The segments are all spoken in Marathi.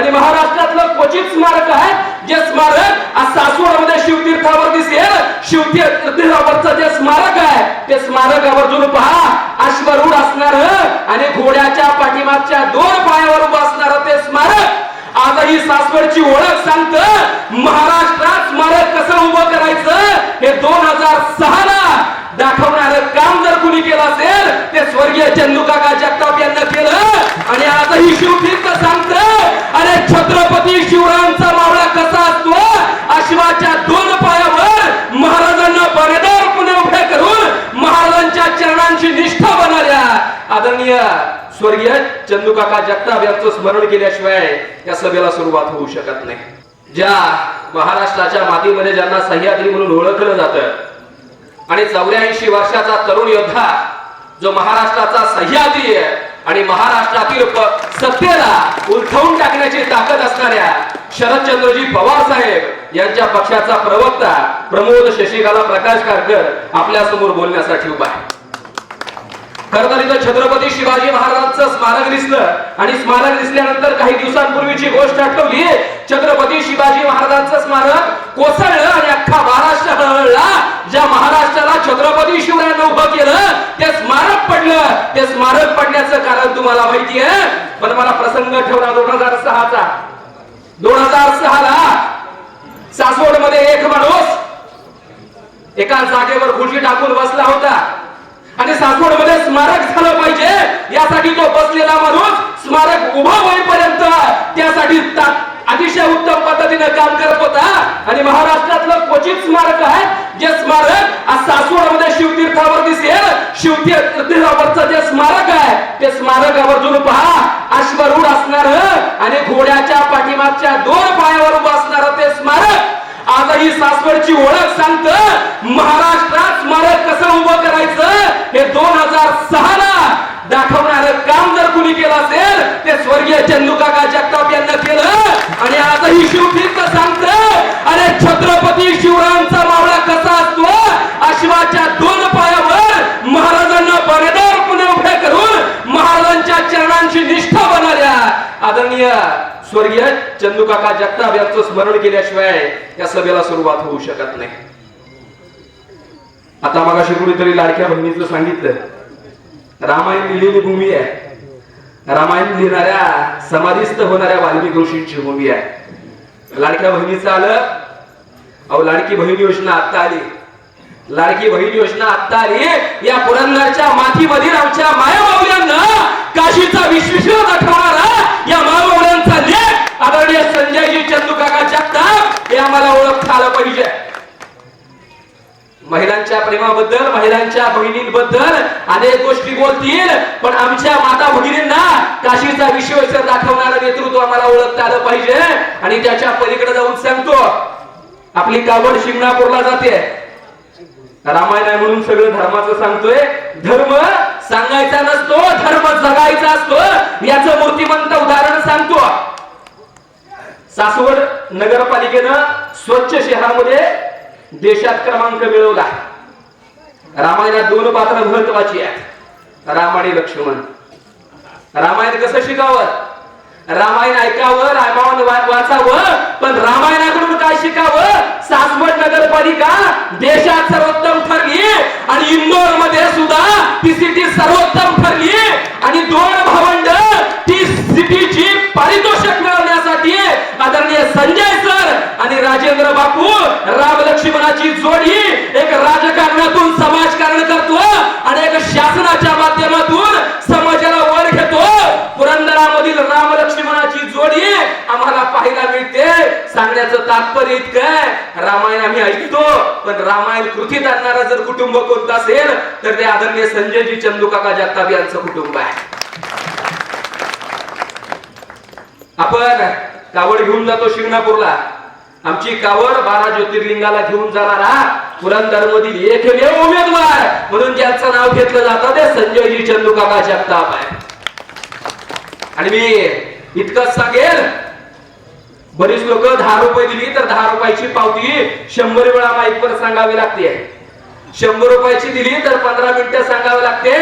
आणि महाराष्ट्रातलं क्वचित स्मारक आहे जे स्मारक आज सासवडमध्ये शिवतीर्थावर दिसेल शिवतीर्थावरचं जे स्मारक आहे ते स्मारक आवर्जून पहा अश्वरूढ असणार आणि घोड्याच्या पाठीमागच्या दोन पायावर उभं असणार ते स्मारक. आजही सासवडची ओळख सांगत महाराष्ट्रात स्मारक कसं उभं करायचं हे दोन हजार सहा ला दाखवणार काम जर कुणी केलं असेल ते स्वर्गीय चंदुकाका जगताप यांना केलं. आणि आजही शिवतीर्थ सांगत अरे छत्रपती शिवरायांचा मावळा कसा असतो अश्वाच्या दोन पायावर महाराजांना बरेदारपणे उभे करून महाराजांच्या चरणांची निष्ठा बनवल्या आदरणीय स्वर्गीय चंदुकाका जगताप यांचं स्मरण केल्याशिवाय या सभेला सुरुवात होऊ शकत नाही. ज्या महाराष्ट्राच्या मातीमध्ये ज्यांना सह्याद्री म्हणून ओळखलं जातं आणि चौऱ्याऐंशी वर्षाचा तरुण योद्धा जो महाराष्ट्राचा सह्याद्री आहे आणि महाराष्ट्रातील सत्तेला उलथवून टाकण्याची ताकद असणाऱ्या शरदचंद्रजी पवार साहेब यांच्या पक्षाचा प्रवक्ता प्रमोद शशिकाला प्रकाश कारकर आपल्यासमोर बोलण्यासाठी उभा आहे. खर तर इथं छत्रपती शिवाजी महाराजांचं स्मारक दिसलं आणि स्मारक दिसल्यानंतर काही दिवसांपूर्वीची गोष्ट आठवली. छत्रपती शिवाजी महाराजांचं स्मारक कोसळलं आणि अख्खा महाराष्ट्र हळहळला. ज्या महाराष्ट्राला छत्रपती शिवरायांनी उभं केलं ते स्मारक पडलं. ते स्मारक पडण्याचं कारण तुम्हाला माहितीये. पण मला प्रसंग ठेवला दोन हजार सहाचा. दोन हजार सहाला सासवडमध्ये एक माणूस एका जागेवर खुर्ची टाकून बसला होता. आणि सासवडमध्ये स्मारक झालं पाहिजे. यासाठी तो बसलेला माणूस स्मारक उभा होईपर्यंत त्यासाठी अतिशय उत्तम पद्धतीने काम करत होता. आणि महाराष्ट्रातलं क्वचित स्मारक आहे जे स्मारक आज सासवड शिवतीर्थावर दिसेल शिवतीर्थावरचं जे स्मारक आहे ते स्मारक आवर्जून पहा. अश्वरूढ असणार आणि घोड्याच्या पाठीमागच्या दोन पायावर उभं असणार सासवडची ओळख सांगत. महाराष्ट्रात स्मारक कसं उभं करायचं हे दोन हजार सहा ला दाखवणार काम जर कुणी केलं असेल ते स्वर्गीय चंदुकाका जगताप यांना केलं. आणि आजही शिवतीर्थ सांगत अरे छत्रपती शिवरायांचा मावळा कसा असतो अश्वाच्या दोन पायावर महाराजांना बरेदारपणे उभे करून महाराजांच्या चरणांची निष्ठा बनवल्या आदरणीय स्वर्गीय चंदुकाका जगताप यांचं स्मरण केल्याशिवाय या सभेला सुरुवात होऊ शकत नाही. आता मग अशी कुणीतरी लाडक्या बहिणीचं सांगितलं. रामायण लिहिलेली भूमी आहे. रामायण लिहिणाऱ्या समाधीस्थ होणाऱ्या वाल्मिक ऋषींची भूमी आहे. लाडक्या बहिणीचं आलं. अहो लाडकी बहीण योजना आत्ता आली. लाडकी बहीण योजना आत्ता आली. या पुरंदरच्या मातीमधील आमच्या मायाबावल्यांना काशीचा विश्वेश्वर दाखवणारा या मायाबावल्यांचा लेख आदरणीय संजयजी चंदुकाका जगताप हे आम्हाला ओळखता आलं पाहिजे. महिलांच्या प्रेमाबद्दल महिलांच्या बहिणींबद्दल अनेक गोष्टी बोलतील पण आमच्या माता भगिनींना काशीचा विश्वेश्वर दाखवणारं नेतृत्व आम्हाला ओळखता आलं पाहिजे. आणि त्याच्या पलीकडे जाऊन सांगतो आपली कावड शिंगणापूरला जाते. रामायण आहे म्हणून सगळं धर्माचं सांगतोय. धर्म सांगायचा नसतो धर्म जगायचा असतो. याचं मूर्तिमंत उदाहरण सांगतो. सासवड नगरपालिकेनं स्वच्छ शहरामध्ये देशात क्रमांक मिळवला. रामायणात दोन पात्र महत्वाची आहेत. राम आणि लक्ष्मण. रामायण कसं शिकावं? रामायण ऐकावं रामायण वाचावं पण रामायणाकडून काय शिकावं? सासवड नगरपालिका देशात सर्वोत्तम ठरली आणि इंदोरमध्ये सुद्धा ती सिटी सर्वोत्तम पण रामायण कृतीत आणणारा जर कुटुंब कोणतं असेल तर ते आदरणीय संजयजी चंदुकाका जगताप यांचं कुटुंब आहे. आपण कावड घेऊन जातो शिंगणापूरला. आमची कावड बारा ज्योतिर्लिंगाला घेऊन जाणारा पुरंदर मधील एकमेव उमेदवार म्हणून ज्यांचं नाव घेतलं जातं ते संजयजी चंदुकाका जगताप आहे. आणि मी इतकंच सांगेल बरीच लोक दहा रुपये दिली तर दहा रुपयाची पावती शंभर वेळा माईक वर सांगावी लागते. शंभर रुपयाची दिली तर पंधरा मिनिटं सांगावं लागते.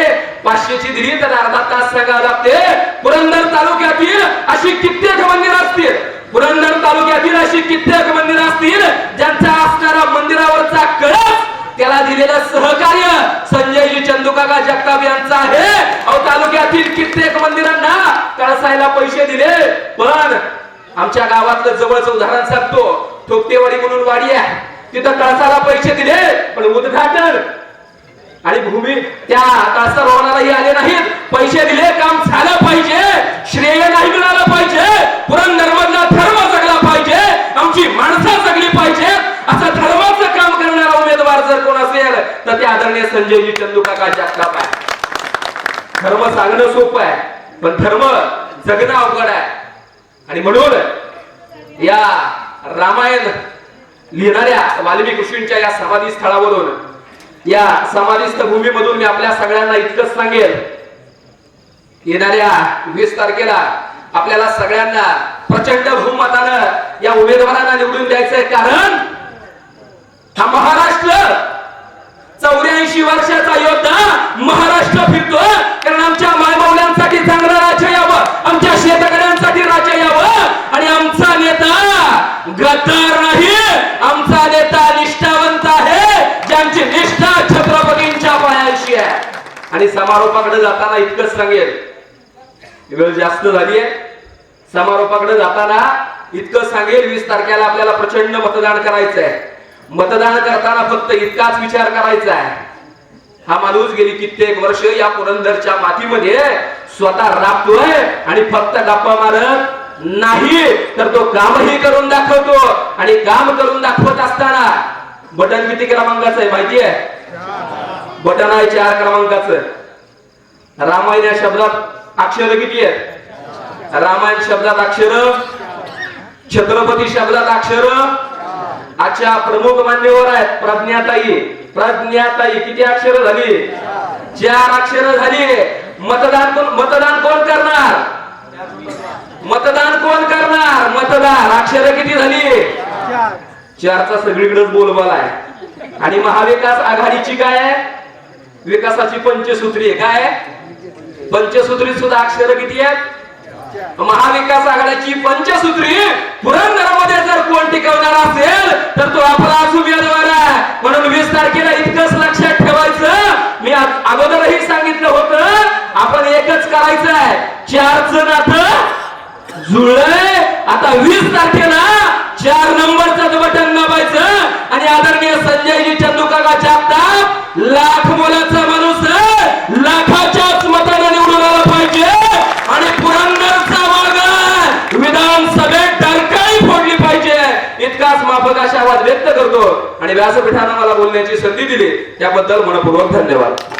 पाचशेची दिली तर अर्धा तास सांगावं लागते. पुरंदर तालुक्यातील अशी कित्येक मंदिर असतील. पुरंदर तालुक्यातील अशी कित्येक मंदिर असतील ज्यांचा असणारा मंदिरावरचा कळस त्याला दिलेलं सहकार्य संजयजी चंदुकाका जगताप यांचा आहे. अहो तालुक्यातील कित्येक मंदिरांना कळसायला पैसे दिले पण आमच्या गावातलं जवळचं उदाहरण सांगतो. ठोकतेवाडी म्हणून वाडी आहे. तिथं कळसाला पैसे दिले पण उद्घाटन. आणि भूमी त्या कळसा भवनालाही आले नाहीत. पैसे दिले काम झालं पाहिजे. श्रेय नाही मिळालं पाहिजे. पुरंदरमधला धर्म जगला पाहिजे. आमची माणसं जगली पाहिजे. असं धर्माचं काम करणारा उमेदवार जर कोण असेल तर ते आदरणीय संजयजी चंदुकाका जगताप आहे. धर्म सांगणं सोपं आहे पण धर्म जगणं अवघड आहे. आणि म्हणून या रामायण लिहिणाऱ्या वाल्मिक ऋषींच्या या समाधी स्थळावरून या समाधीस्थ भूमीमधून मी आपल्या सगळ्यांना इतकंच सांगेल येणाऱ्या वीस तारखेला आपल्याला सगळ्यांना प्रचंड बहुमतानं या उमेदवारांना निवडून द्यायचंय कारण हा महाराष्ट्र चौऱ्याऐंशी वर्षाचा योद्धा महाराष्ट्र फिरतो आणि समारोपाकडे जाताना इतकंच सांगेल वेळ जास्त झाली आहे समारोपाकडे जाताना इतकं सांगेल वीस तारखेला आपल्याला प्रचंड मतदान करायचं आहे मतदान करताना फक्त इतकाच विचार करायचा आहे. हा माणूस गेली कित्येक वर्ष या पुरंदरच्या मातीमध्ये स्वतः राबतोय आणि फक्त गप्पा मारत नाही. तर तो कामही करून दाखवतो आणि काम करून दाखवत असताना बटन किती क्रमांकाचं आहे माहिती आहे बटन आहे चार क्रमांकाचं. रामायण या शब्दात अक्षर किती आहेत? रामायण शब्दात अक्षर छत्रपती शब्दात अक्षर. आजच्या प्रमुख मान्यवर आहेत प्रज्ञाताई. प्रज्ञाताई किती अक्षर झाली? चार अक्षर झाली. मतदान कोण मतदान कोण करणार? मतदान कोण करणार? मतदार अक्षर किती झाली? चारचा सगळीकडेच बोलबाला आहे. आणि महाविकास आघाडीची काय आहे? विकासाची पंचसूत्री आहे. काय? पंचसूत्री सुद्धा अक्षर किती आहेत? महाविकास आघाडीची पंचसूत्री. पुरंदरामध्ये जर कोण टिकवणार असेल तर तो आपला उमेदवार आहे. म्हणून वीस तारखेला इतकंच लक्षात ठेवायचं. मी अगोदरही सांगितलं होतं आपण एकच करायचं आहे. चारच नातं जुळलंय. आता वीस तारखेला चार नंबरचं बटन आणि आदरणीय संजयजी चंदुकाका जगताप लाख मुलाचा माणूस आहे. लाखाच्याच मताने निवडून आला पाहिजे. आणि पुरंदरचा मार्ग विधानसभेत डरकाळी फोडली पाहिजे. इतकाच माफक आवाज व्यक्त करतो. आणि व्यासपीठानं मला बोलण्याची संधी दिली. त्याबद्दल मनपूर्वक धन्यवाद.